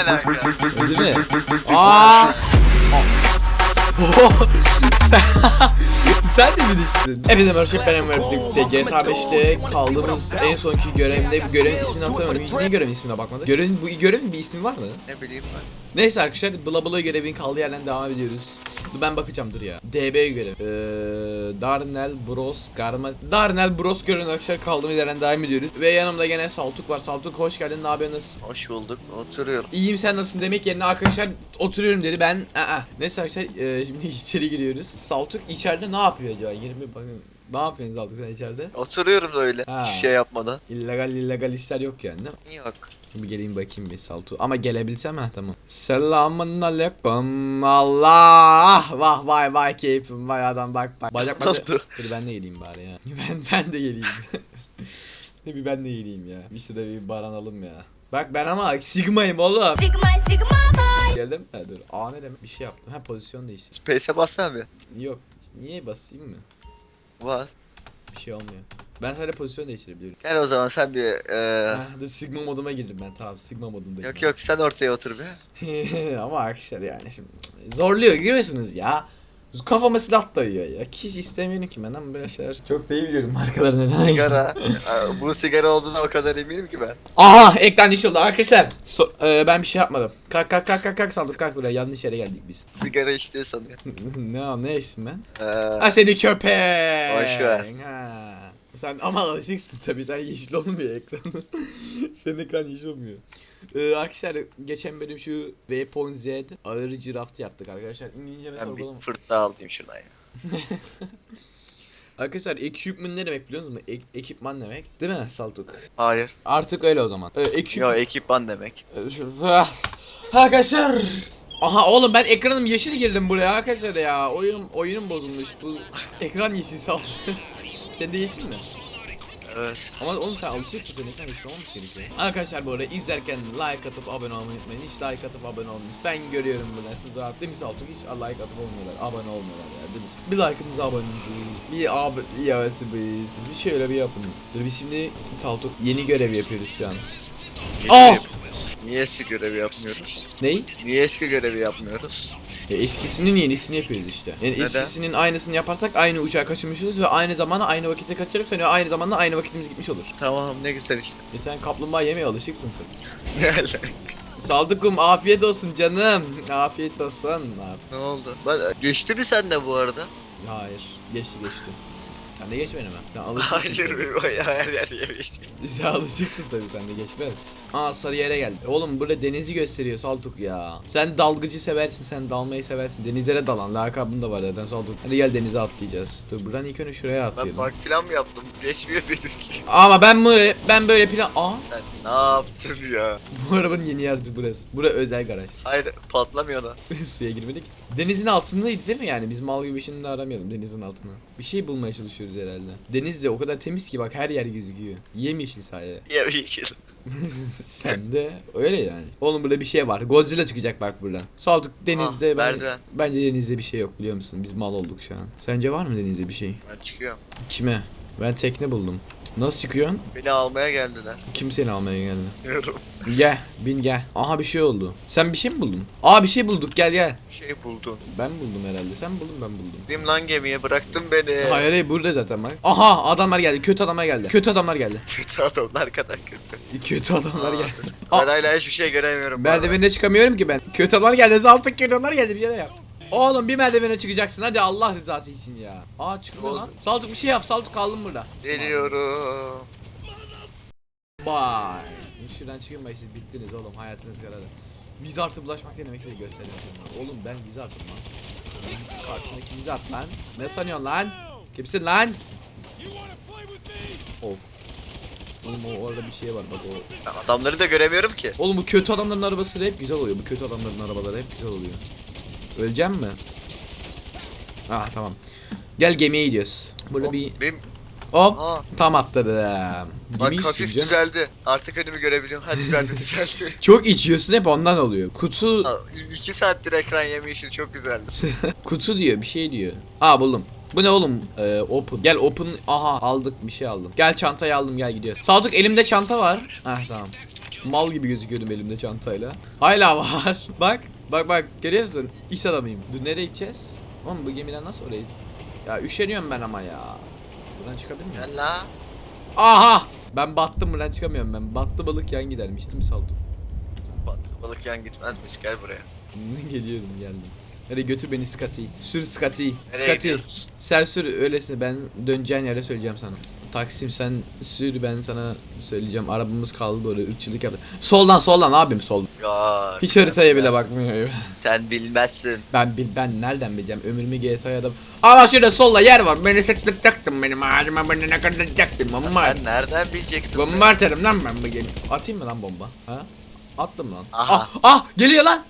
alaka? Değil mi? Aa! sen, sen de mi düştün? Hepinize merhaba ben Enver birlikte GTA 5'te kaldığımız en sonki görevde bu görevin ismini hatırlamıyorum. Hiç niye görevin ismine bakmadık? Görevin, bu görevin bir ismi var mı? Ne bileyim ben. Neyse arkadaşlar bla bla görevin kaldığı yerden devam ediyoruz. Dur ben bakacağım dur ya. DB görev. Ee, Darnell Bros Garma Darnell Bros görevin arkadaşlar kaldığımız yerden devam ediyoruz. Ve yanımda gene Saltuk var. Saltuk hoş geldin. Ne yapıyorsun? Nasılsın? Hoş bulduk. Oturuyorum. İyiyim sen nasılsın demek yerine arkadaşlar oturuyorum dedi. Ben aa. Neyse arkadaşlar e, şimdi içeri giriyoruz. Saltuk içeride ne yapıyor acaba? 20 bakın. Ne yapıyorsun Saltuk sen içeride? Oturuyorum da öyle. Ha. Hiçbir şey yapmadan. İllegal illegal işler yok yani değil mi? Yok. Bir geleyim bakayım bir Saltu. Ama gelebilsem ha tamam. Selamun aleyküm. Allah. Vah vay vay keyfim vay adam bak bak. Bacak Ne bacak. Dur ben de geleyim bari ya. Ben ben de geleyim. bir ben de geleyim ya. Bir şurada bir baranalım ya. Bak ben ama Sigma'yım oğlum. Sigma Sigma. Geldim. Ha dur. Aa ne demek? Bir şey yaptım. Ha pozisyon değişti. Space'e bassana bir. Yok. Niye basayım mı? Bas. Bir şey olmuyor. Ben sadece pozisyon değiştirebiliyorum. Gel o zaman sen bir eee Ha, dur Sigma moduma girdim ben. Tamam Sigma modundayım. Yok yok sen ortaya otur bir. Ama arkadaşlar yani şimdi zorluyor görüyorsunuz ya. Kafama silah dayıyor ya. Hiç istemiyorum ki ben ama böyle şeyler çok da iyi biliyorum markaları neden. Sigara. Bu sigara olduğuna o kadar eminim ki ben. Aha ekran düşürdü arkadaşlar. So- e, ben bir şey yapmadım. Kalk kalk kalk kalk kalk saldık kalk buraya yanlış yere geldik biz. Sigara içtiği sanıyor. ne ne işim ben? Eee Ha seni köpek. Boş ver. Ha. Sen ama alışıksın tabii sen yeşil olmuyor ekran. Senin ekran yeşil olmuyor. Ee, arkadaşlar geçen bölüm şu Waypoint Z ağır ciraftı yaptık arkadaşlar. İngilizce ve ben bir sorgulama. fırt daha alayım şuradan ya. Arkadaşlar equipment ne demek biliyor musunuz? Ek- ekipman demek. Değil mi Saltuk? Hayır. Artık öyle o zaman. Ee, ekip... Yo ekipman demek. Ee, şu- Ah! Arkadaşlar. Aha oğlum ben ekranım yeşil girdim buraya arkadaşlar ya. Oyunum oyunum bozulmuş. Bu ekran yeşil sal. Senin de yeşil mi? Evet. Ama oğlum sen alışıksın senin ekran yeşil olmamış gerekiyor. Arkadaşlar bu arada izlerken like atıp abone olmayı unutmayın. Hiç like atıp abone olmuş. Ben görüyorum burada. Siz rahat değil mi Saltuk? Hiç like atıp olmuyorlar. Abone olmuyorlar ya değil mi? Bir like'ınızı abonenizi. Bir ab evet biz. Bir şöyle bir yapın. Dur biz şimdi Saltuk yeni görev yapıyoruz şu an. Niye, Oh! Niye eski görevi yapmıyoruz? Ney? Niye eski görevi yapmıyoruz? Ya eskisinin yenisini yapıyoruz işte. Yani Neden? eskisinin aynısını yaparsak aynı uçağı kaçırmışız ve aynı zamanda aynı vakitte kaçırıp sonra aynı zamanda aynı vakitimiz gitmiş olur. Tamam ne güzel işte. E sen kaplumbağa yemeye alışıksın tabii. Ne alaka? Saldıkum afiyet olsun canım. Afiyet olsun. Abi. Ne oldu? Geçti mi sen de bu arada? Hayır. Geçti geçti. Sen de geçmedin mi? Sen alışıksın. Hayır tabii. bayağı her yer yemiş. Sen alışıksın tabii sen de geçmez. Aa sarı yere geldi. Oğlum burada denizi gösteriyor Saltuk ya. Sen dalgıcı seversin sen dalmayı seversin. Denizlere dalan lakabın da var zaten Saltuk. Hadi gel denize atlayacağız. Dur buradan ilk önce şuraya Ben atlayalım. bak filan mı yaptım? Geçmiyor benimki. Ama ben bu ben böyle plan... Aa Sen ne yaptın ya? bu arabanın yeni yeri burası. Bura özel garaj. Hayır patlamıyor da. Suya girmedik. Denizin altındaydı değil mi yani? Biz mal gibi şimdi aramayalım denizin altına. Bir şey bulmaya çalışıyoruz herhalde. Deniz de o kadar temiz ki bak her yer gözüküyor. Yemyeşil sahile. Yemişim. Sen de öyle yani. Oğlum burada bir şey var. Godzilla çıkacak bak buradan. Saltuk denizde Ah, ben, merdiven. bence denizde bir şey yok biliyor musun? Biz mal olduk şu an. Sence var mı denizde bir şey? Ben çıkıyorum. Kime? Ben tekne buldum. Nasıl çıkıyorsun? Beni almaya geldiler. Kim seni almaya geldi? Diyorum. Gel, bin gel. Aha bir şey oldu. Sen bir şey mi buldun? Aa bir şey bulduk gel gel. Bir şey buldun. Ben buldum herhalde. Sen buldun ben buldum. Gittim lan gemiye bıraktın beni. Hayır hayır burada zaten bak. Aha adamlar geldi. Kötü adamlar geldi. Kötü adamlar geldi. Kötü adamlar kadar kötü. Kötü adamlar Aa, geldi. Ben Aa. hala hiçbir şey göremiyorum. bu arada. Merdivene çıkamıyorum ki ben. Kötü adamlar geldi. Altı kötü adamlar geldi. Bir şeyler yap. Oğlum bir merdivene çıkacaksın hadi Allah rızası için ya. Aa çıkmıyor lan. Saltuk bir şey yap. Saltuk kaldım burada. Geliyorum. Bye. Şuradan çıkın bak siz bittiniz oğlum hayatınız kararı. Wizard'a bulaşmak ne demek diye göstereyim sana. Oğlum ben Wizard'ım lan. Karşındaki Wizard lan. Ne sanıyorsun lan? Kimsin lan? Of. Oğlum o orada bir şey var bak o. Ben adamları da göremiyorum ki. Oğlum bu kötü adamların arabası hep güzel oluyor. Bu kötü adamların arabaları hep güzel oluyor. Öleceğim mi? Ah tamam. Gel gemiye gidiyoruz. Burada Hop, bir Benim... hop Aa, tam atladım. bak Gemi hafif süreceğim. düzeldi. Artık önümü görebiliyorum. Hadi de düzeldi. Çok içiyorsun hep ondan oluyor. Kutu Aa, İki saattir ekran yemişim çok güzeldi. kutu diyor bir şey diyor. Aa buldum. Bu ne oğlum? Ee, open. Gel open. Aha aldık bir şey aldım. Gel çantayı aldım gel gidiyor. Sadık elimde çanta var. Ah tamam. Mal gibi gözüküyordum elimde çantayla. Hala var. bak. Bak bak görüyor musun? İş adamıyım. Dur nereye gideceğiz? Oğlum bu gemiden nasıl oraya? Ya üşeniyorum ben ama ya. Buradan çıkabilir miyim? Gel la. Aha! Ben battım buradan çıkamıyorum ben. Battı balık yan gidermiş değil mi Salto? Balık, balık yan gitmezmiş gel buraya. Geliyorum geldim. Hadi götür beni Scotty. Sür Scotty. Scotty. Sen sür öylesine ben döneceğin yere söyleyeceğim sana. Taksim sen sür ben sana söyleyeceğim. Arabamız kaldı böyle ırkçılık yaptı. Soldan soldan abim soldan. Ya. Hiç haritaya bile bilmezsin. bakmıyor. Sen bilmezsin. Ben bil ben nereden bileceğim ömrümü GTA'ya da. Ama şurada solda yer var. Beni sıktıracaktın benim ağacıma beni ne kadar atacaktın bomba. Sen nereden bileceksin? bunu? Bomba atarım lan ben bu gemi. Atayım mı lan bomba? Ha? Attım lan. Aha. Ah ah geliyor lan.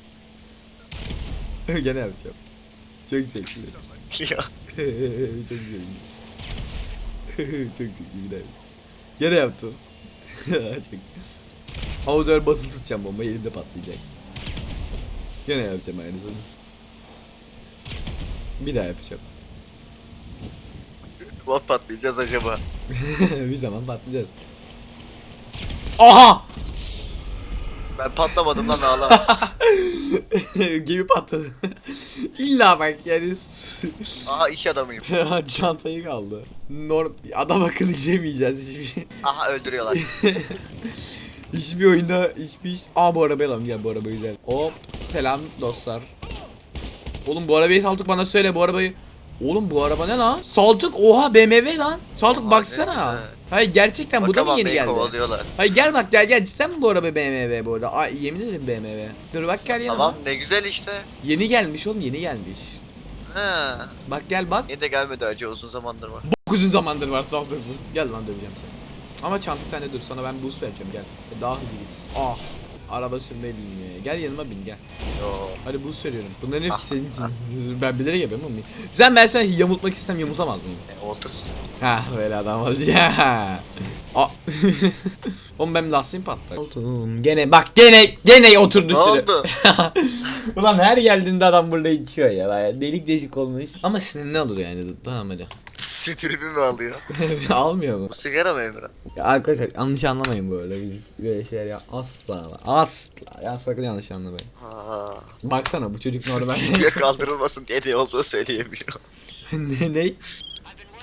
Gene yapacağım. Çok zevkli. Ya. Çok zevkli. Çok bir daha. Gene yaptım. Ama böyle basılı tutacağım bomba elimde patlayacak. Gene yapacağım aynısını. Bir daha yapacağım. Bot patlayacağız acaba. bir zaman patlayacağız. Aha! Ben patlamadım lan ağla. Gemi patladı. İlla bak yani Aha iş adamıyım. çantayı kaldı. Norm adam akıllı gidemeyeceğiz hiçbir şey. Aha öldürüyorlar. hiçbir oyunda hiçbir iş... Aa bu arabayı alalım gel bu araba güzel. Hop selam dostlar. Oğlum bu arabayı Saltuk bana söyle bu arabayı. Oğlum bu araba ne lan? Saltuk oha BMW lan. Saltuk Oha, baksana. güzel. Hayır gerçekten bu da mı yeni geldi? kovalıyorlar. Hayır gel bak gel gel cidden mi bu araba BMW bu arada? Ay yemin ederim BMW. Dur bak gel yanıma. Tamam ne güzel işte. Yeni gelmiş oğlum yeni gelmiş. Ha. Bak gel bak. Niye de gelmedi acı uzun zamandır var. Uzun zamandır var saldır bu. Gel lan döveceğim seni. Ama çanta sende dur sana ben boost vereceğim gel. Daha hızlı git. Ah. Araba sürmeyi bilmiyor. ya. Gel yanıma bin gel. Yo. Hadi boost veriyorum. Bunların hepsi senin için. ben bilerek yapıyorum oğlum. Sen ben sana yamultmak istesem yamultamaz mıyım? E, otursun. Ha böyle adam olacak. Aa. Oğlum benim lastiğim patladı. Oğlum gene bak gene gene oturdu Ne oldu? Ulan her geldiğinde adam burada içiyor ya. Delik deşik olmuş. Ama sinirini alır yani. Tamam hadi. Sinirimi mi alıyor? Almıyor mu? Bu sigara mı Emre? Ya arkadaşlar yanlış anlamayın böyle. Biz böyle şeyler ya asla asla. Ya sakın yanlış anlamayın. Ha. Baksana bu çocuk normal. Video kaldırılmasın diye ne olduğu söyleyemiyor. ne ne?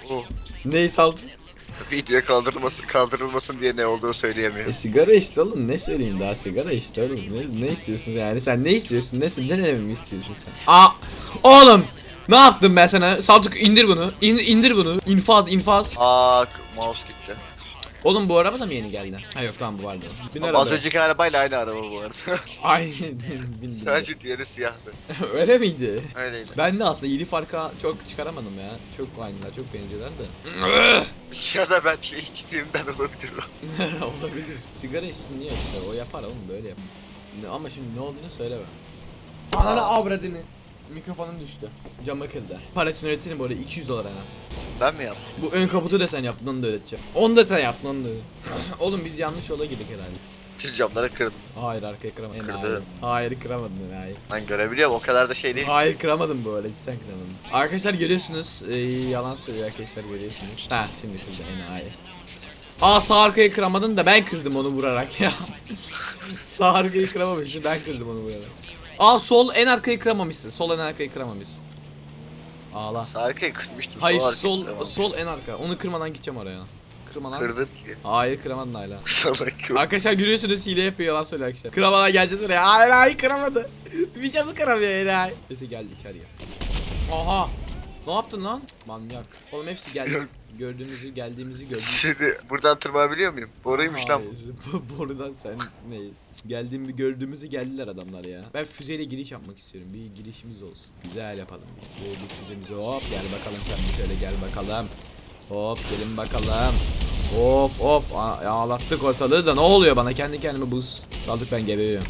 Oh. Ne salt? Video kaldırılmasın, kaldırılmasın diye ne olduğu söyleyemiyor. E sigara işte oğlum ne söyleyeyim daha sigara işte oğlum ne, ne istiyorsun yani sen ne istiyorsun ne ne dememi istiyorsun sen Aa oğlum ne yaptım ben sana Saltuk indir bunu in, indir bunu infaz infaz Aa mouse gitti. Oğlum bu araba da mı yeni geldi? Ha yok tamam bu vardı Bin Ama az önceki arabayla aynı araba bu arada. Ay bindim Sadece diğeri siyahtı. Öyle miydi? Öyleydi. Ben de aslında yeni farka çok çıkaramadım ya. Çok aynılar, çok benziyorlar da. Ya da ben şey içtiğimden olabilir o. Olabilir. Sigara içsin niye işte o yapar oğlum böyle yap. Ne- Ama şimdi ne olduğunu söyleme. Ananı avradını. Mikrofonum düştü. Camı kırdı. Parasını öğretirim arada 200 dolar en az. Ben mi yaptım? Bu ön kaputu da sen yaptın onu da öğreteceğim. Onu da sen yaptın onu da. Oğlum biz yanlış yola girdik herhalde. Tüm camları kırdım. Hayır arkaya kıramadım. Kırdın. Hayır kıramadın enayi. Ben görebiliyorum o kadar da şey değil. Hayır kıramadım böyle cidden kıramadım. Arkadaşlar görüyorsunuz ee, yalan söylüyor arkadaşlar görüyorsunuz. Ha şimdi kırdı enayi. Aa sağ arkayı kıramadın da ben kırdım onu vurarak ya. sağ arkayı kıramamışsın ben kırdım onu vurarak. Aa sol en arkayı kıramamışsın. Sol en arkayı kıramamışsın. Ağla. Arkayı kırmıştım. Hayır sol sol sol en arka. Onu kırmadan gideceğim oraya. Kırma lan. Kırdım ki. Hayır kıramadın hala. Salak Arkadaşlar görüyorsunuz hile yapıyor yalan söylüyor arkadaşlar. Kıramadan geleceğiz buraya. Hayır hayır kıramadı. Bir camı kıramıyor enayi. Neyse geldik hadi. Aha. Ne yaptın lan? Manyak. Oğlum hepsi geldi. Gördüğümüzü geldiğimizi gördük. Şimdi buradan tırmanabiliyor muyum? Boruymuş lan. Hayır. Bu- Borudan sen ne? Geldiğimi gördüğümüzü geldiler adamlar ya. Ben füzeyle giriş yapmak istiyorum. Bir girişimiz olsun. Güzel yapalım. Böyle bir füzemizi hop gel bakalım sen bir şöyle gel bakalım. Hop gelin bakalım. Of of ağlattık ortalığı da ne oluyor bana kendi kendime buz. Kaldık ben geberiyorum.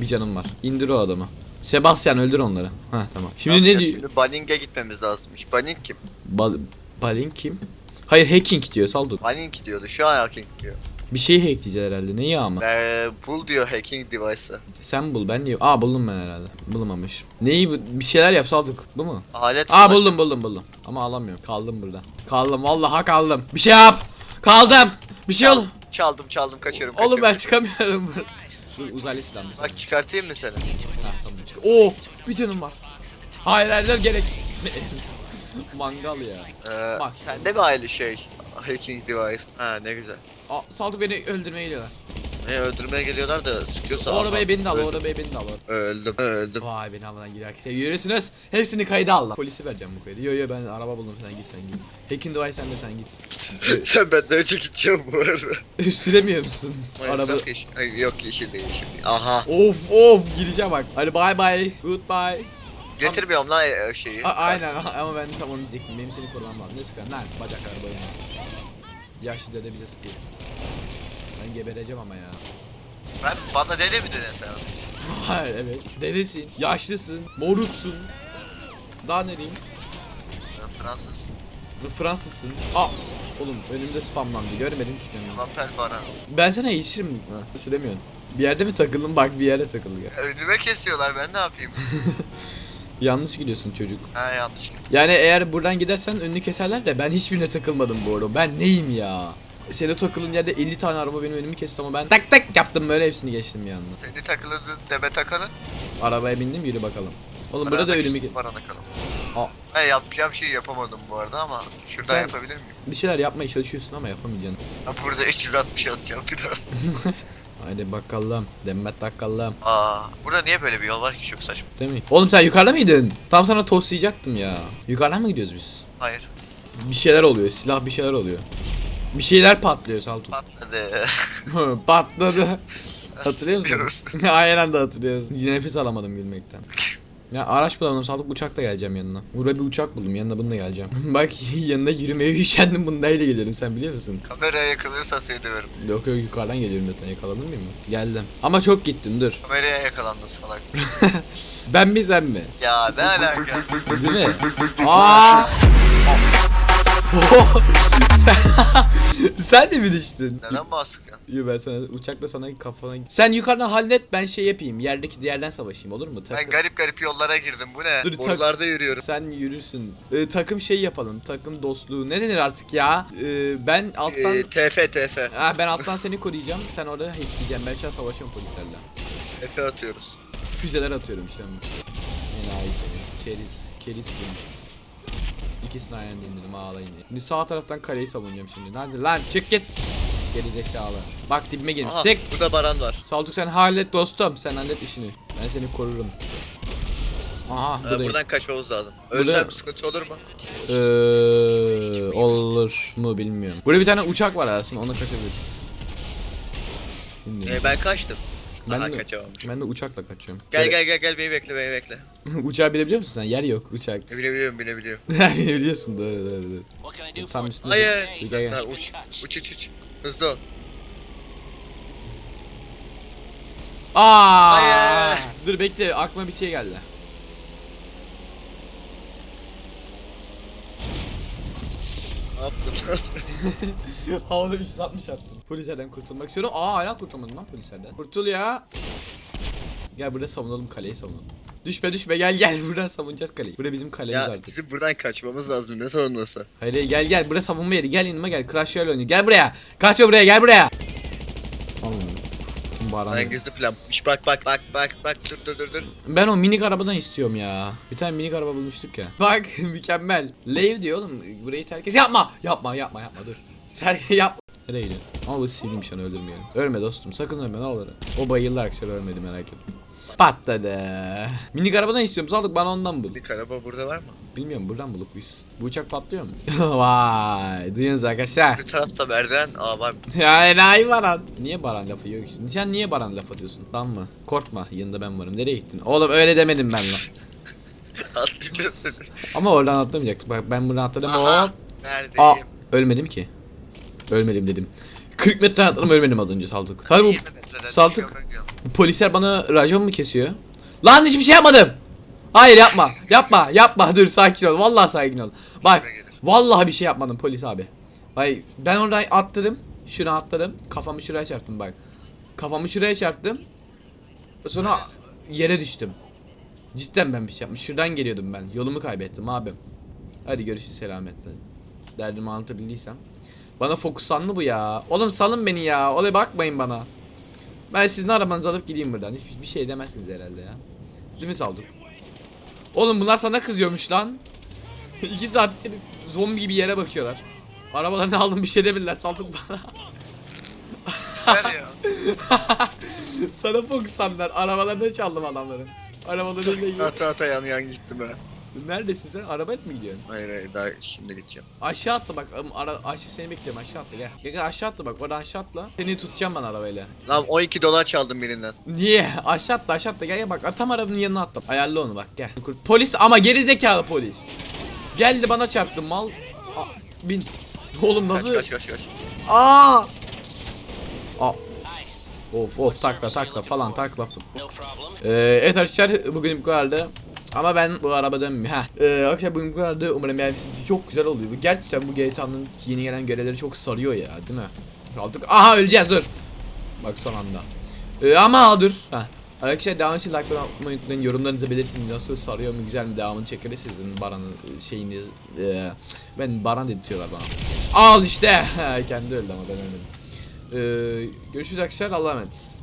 Bir canım var. İndir o adamı. Sebastian öldür onları. Ha tamam. Şimdi ne diyor? Şimdi Banning'e gitmemiz lazımmış. Banning kim? Bal Balin kim? Hayır hacking diyor saldık. Banning diyordu. Şu an hacking diyor. Bir şey hackleyeceğiz herhalde. Neyi ama? Ee, bul diyor hacking device'ı. Sen bul ben diyor. Aa buldum ben herhalde. Bulamamış. Neyi bu? Bir şeyler yapsaldık. Bu mu? Alet Aa buldum buldum buldum. Ama alamıyorum. Kaldım burada. Kaldım vallahi kaldım. Bir şey yap. Kaldım. Bir şey ol. Çaldım çaldım kaçıyorum Oğlum ben çıkamıyorum. Dur uzaylı silahım mesela. Bak çıkartayım mı seni? Of bir canım var. Hayır hayır hayır, gerek. Mangal ya. Ee, Bak. sende mi aile şey? Hacking device. Ha ne güzel. Aa, Saltuk beni öldürmeye geliyorlar. Ne öldürmeye geliyorlar da sıkıyorsa O arabayı beni de al, o Öldüm. arabayı beni de al. Öldüm öldüm. Vay beni havadan giderken seviyorsunuz. Hepsini kayda al lan. Polisi vereceğim bu kaydı. Yo yo ben araba buldum sen git sen git. Hacking device sen de sen git. Sen benden önce gideceğim bu arada. Süremiyor musun? Araba. Yeşil. Ay, yok yeşil değil yeşil. Aha. Of of girişe bak. Hadi bye bye. Goodbye. Getirmiyorum lan e, şeyi. A- aynen ama ben de tam onu diyecektim. Benim seni korumam lazım. Ne sıkar? Lan bacaklar boyunca. Yaşlı dede bize sıkıyor. Ben gebereceğim ama ya. Ben bana dede mi dedin sen? Hayır evet. Dedesin, yaşlısın, moruksun. Daha ne diyeyim? Ben Fransız. Fransızsın. Aa! Oğlum önümde spamlandı. Görmedim ki kendimi. Lapel bana. Ben sana yetişirim mi? Ha, Süremiyorsun. Bir yerde mi takıldın? Bak bir yere takıldı. ya. Önüme kesiyorlar ben ne yapayım? Yanlış gidiyorsun çocuk. ha yanlış. Yani eğer buradan gidersen önünü keserler de ben hiçbirine takılmadım bu arada. Ben neyim ya? Senin takıldığın yerde 50 tane araba benim önümü kesti ama ben tak tak yaptım böyle hepsini geçtim bir anda. Seni takılırdın deme takalım. Arabaya bindim yürü bakalım. Oğlum burada da önümü ke- Bana takalım. Aa. Ha yapacağım şeyi yapamadım bu arada ama şuradan Sen- yapabilir miyim? Bir şeyler yapmaya çalışıyorsun ama yapamayacaksın. Ha, burada 360 atacağım biraz. Haydi bakalım. Demet bakalım. Aa, burada niye böyle bir yol var ki çok saçma. Değil mi? Oğlum sen yukarıda mıydın? Tam sana toslayacaktım ya. Yukarıdan mı gidiyoruz biz? Hayır. Bir şeyler oluyor. Silah bir şeyler oluyor. Bir şeyler patlıyor Saltuk. Patladı. Patladı. Hatırlıyor musun? Aynen de hatırlıyorsun. Nefes alamadım gülmekten. Ya araç bulamadım Saltuk uçakla geleceğim yanına. Burada bir uçak buldum yanına bununla geleceğim. Bak yanına yürümeye üşendim bununla geliyorum sen biliyor musun? Kameraya yakılırsa seni döverim. Yok yok yukarıdan geliyorum zaten yakaladın mı? Geldim. Ama çok gittim dur. Kameraya yakalandın salak. Ben mi sen mi? ya ne alaka? Değil mi? Aa! sen, sen de mi düştün? Neden bahsediyorsun? Yo ben sana uçakla sana kafana... Sen yukarıdan hallet ben şey yapayım. Yerdeki diğerden savaşayım olur mu? Ben Takım. garip garip yollara girdim. Bu ne? Dur, tak- Borularda yürüyorum. Sen yürürsün. Ee, takım şey yapalım. Takım dostluğu. Ne denir artık ya? Ee, ben alttan... Ee, TF TF. Ha, ben alttan seni koruyacağım. Sen orada hackleyeceğim. Ben şu an savaşıyorum polislerle. TF atıyoruz. Füzeler atıyorum şu an. Enayi seni. Keriz. Keriz polis. İkisini aynı anda indirdim ağlayın diye. Şimdi sağ taraftan kaleyi savunacağım şimdi. Hadi lan çık git. Geri zekalı. Bak dibime gelin. Aha, Sık. burada Baran var. Saltuk sen hallet dostum. Sen hallet işini. Ben seni korurum. Aha Ee, buradayım. buradan kaçmamız lazım. Ölsem sıkıntı olur mu? Ee, olur mu bilmiyorum. Burada bir tane uçak var aslında ona kaçabiliriz. Şimdi. Ee, ben kaçtım. Ben Aha de- kaçamam. Ben de uçakla kaçıyorum. Gel gel gel gel beni bekle beni bekle. Uçağı bilebiliyor musun sen? Yer yok uçak. Binebiliyorum binebiliyorum. Biliyorsun doğru doğru doğru. What can I do Tam for üstünde. Hayır. Dur, Gel Ha, gel. uç, uç uç uç. Hızlı ol. Aa! Hayır. Dur bekle aklıma bir şey geldi. Ne yaptın lan? Havada 360 attım. Polislerden kurtulmak istiyorum. Aa hala kurtulmadım lan polislerden. Kurtul ya. Gel burada savunalım kaleyi savunalım. Düşme düşme gel gel buradan savunacağız kaleyi. Burada bizim kalemiz ya artık. bizim buradan kaçmamız lazım. Ne savunması? Hayır gel gel buraya savunma yeri gel yanıma gel. Clash Royale oynuyor. Gel buraya. Kaçma buraya gel buraya. Baran. Ben gizli planmış. Bak bak bak bak bak dur dur dur dur. Ben o minik arabadan istiyorum ya. Bir tane minik araba bulmuştuk ya. Bak mükemmel. Lev diyor oğlum. Burayı terk et. Yapma. Yapma yapma yapma dur. Terk yapma. Nereye gidiyorsun? Ama bu sivriyim şu an öldürmeyelim. Ölme dostum sakın ölme ne olur. O bayıldı arkadaşlar ölmedi merak etme. Patladı. Minik arabadan istiyorum. Saldık bana ondan bul. Bir araba burada var mı? Bilmiyorum buradan bulduk biz. Bu uçak patlıyor mu? Vay. Duyuyorsunuz arkadaşlar. Bir tarafta merdiven. Aa var. Ya enayi Baran. Niye Baran lafı yok işte? Sen niye Baran laf atıyorsun? Tamam mı? Korkma yanında ben varım. Nereye gittin? Oğlum öyle demedim ben lan. Ama oradan atlamayacaktık. Bak ben buradan atladım. Aha. Hop. Neredeyim? Aa, ölmedim ki. Ölmedim dedim. 40 metre atladım ölmedim az önce Saltuk. Tabii bu, 20 bu polisler bana racon mu kesiyor? Lan hiçbir şey yapmadım. Hayır yapma. Yapma. Yapma. Dur sakin ol. Vallahi sakin ol. Bak. Vallahi bir şey yapmadım polis abi. Vay ben oradan atladım. Şuna atladım. Kafamı şuraya çarptım bak. Kafamı şuraya çarptım. Sonra yere düştüm. Cidden ben bir şey yapmış. Şuradan geliyordum ben. Yolumu kaybettim abim. Hadi görüşürüz selametle. Derdimi anlatabildiysem. Bana fokuslandı bu ya. Oğlum salın beni ya. Olaya bakmayın bana. Ben sizin arabanızı alıp gideyim buradan. Hiçbir bir şey demezsiniz herhalde ya. Değil mi Saltuk? Oğlum bunlar sana kızıyormuş lan. İki saattir zombi gibi yere bakıyorlar. Arabalarını aldım bir şey demediler Saltuk bana. Sana fokuslandılar. Arabalarını çaldım adamların. Arabalarıyla ilgili. Ata ata yan yan gittim ha. Neredesin sen? Arabaya mı gidiyorsun? Hayır hayır daha şimdi gideceğim. Aşağı atla bak. Am- Ara, aşağı seni bekliyorum. Aşağı atla gel. Gel, gel aşağı atla bak. Oradan aşağı atla. Seni tutacağım ben arabayla. Lan 12 dolar çaldım birinden. Niye? Aşağı atla aşağı atla. Gel gel bak. Tam arabanın yanına atla. Ayarla onu bak gel. Polis ama geri zekalı polis. Geldi bana çarptı mal. Aa, bin. Oğlum nasıl? Kaç kaç kaç kaç. Aa! Aa. Of of takla takla falan takla. Ee, evet arkadaşlar bugün bu kadardı. Ama ben bu araba dönmüyor. Heh. Ee, arkadaşlar bugün bu kadardı. Umarım beğenmişsiniz. Çok güzel oluyor. Bu Gerçekten bu GTA'nın yeni gelen görevleri çok sarıyor ya değil mi? Kaldık. Aha öleceğiz dur. Bak son anda. Ee, ama dur. Heh. Arkadaşlar devam için like atmayı unutmayın. Yorumlarınızı belirtin. Nasıl sarıyor mu güzel mi devamını çekeriz sizin Baran'ın şeyini. Ee, ben Baran dedirtiyorlar bana. Al işte. Kendi öldü ama ben ölmedim. Ee, görüşürüz arkadaşlar. Allah'a emanet.